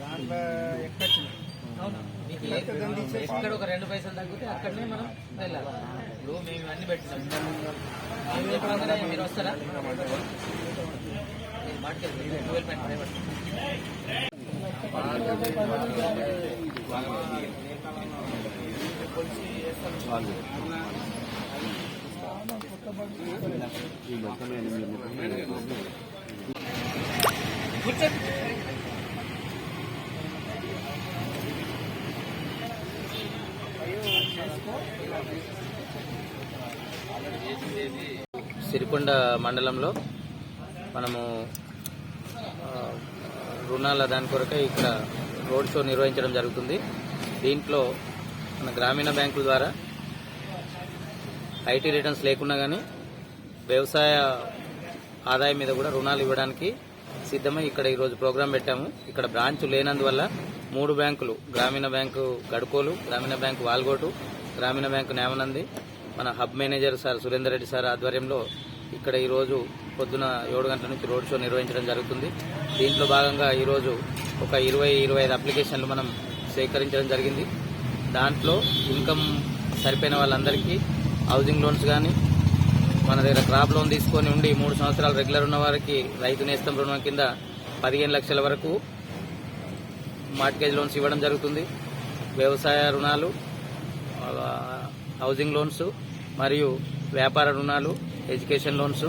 దాంట్లో ఎక్కచ్చింది ఇక్కడ ఒక రెండు పైసలు తగ్గితే అక్కడనే మనం వెళ్ళాలి. ఇప్పుడు మేము అన్ని పెట్టినాం. మీరు వస్తారా? మాట్లాడుతున్నాం సిరికొండ మండలంలో మనము రుణాల దాని కొరకై ఇక్కడ రోడ్ షో నిర్వహించడం జరుగుతుంది. దీంట్లో మన గ్రామీణ బ్యాంకుల ద్వారా ఐటీ రిటర్న్స్ లేకున్నా కానీ వ్యవసాయ ఆదాయం మీద కూడా రుణాలు ఇవ్వడానికి సిద్ధమై ఇక్కడ ఈరోజు ప్రోగ్రాం పెట్టాము. ఇక్కడ బ్రాంచ్ లేనందువల్ల మూడు బ్యాంకులు గ్రామీణ బ్యాంకు గడుకోలు గ్రామీణ బ్యాంకు వాల్గోటు గ్రామీణ బ్యాంకు నేమనంది మన hub manager sir Surender Reddy sir ఆధ్వర్యంలో ఇక్కడ ఈరోజు పొద్దున ఏడు గంటల నుంచి రోడ్ షో నిర్వహించడం జరుగుతుంది. దీంట్లో భాగంగా ఈరోజు ఒక ఇరవై ఇరవై ఐదు అప్లికేషన్లు మనం సేకరించడం జరిగింది. దాంట్లో ఇన్కమ్ సరిపోయిన వాళ్ళందరికీ హౌసింగ్ లోన్స్ కానీ మన దగ్గర క్రాప్ లోన్ తీసుకొని ఉండి మూడు సంవత్సరాలు రెగ్యులర్ ఉన్న వారికి రైతు నేస్తం రుణం కింద పదిహేను లక్షల వరకు మార్ట్గేజ్ లోన్స్ ఇవ్వడం జరుగుతుంది. వ్యవసాయ రుణాలు హౌసింగ్ లోన్స్ మరియు వ్యాపార రుణాలు ఎడ్యుకేషన్ లోన్స్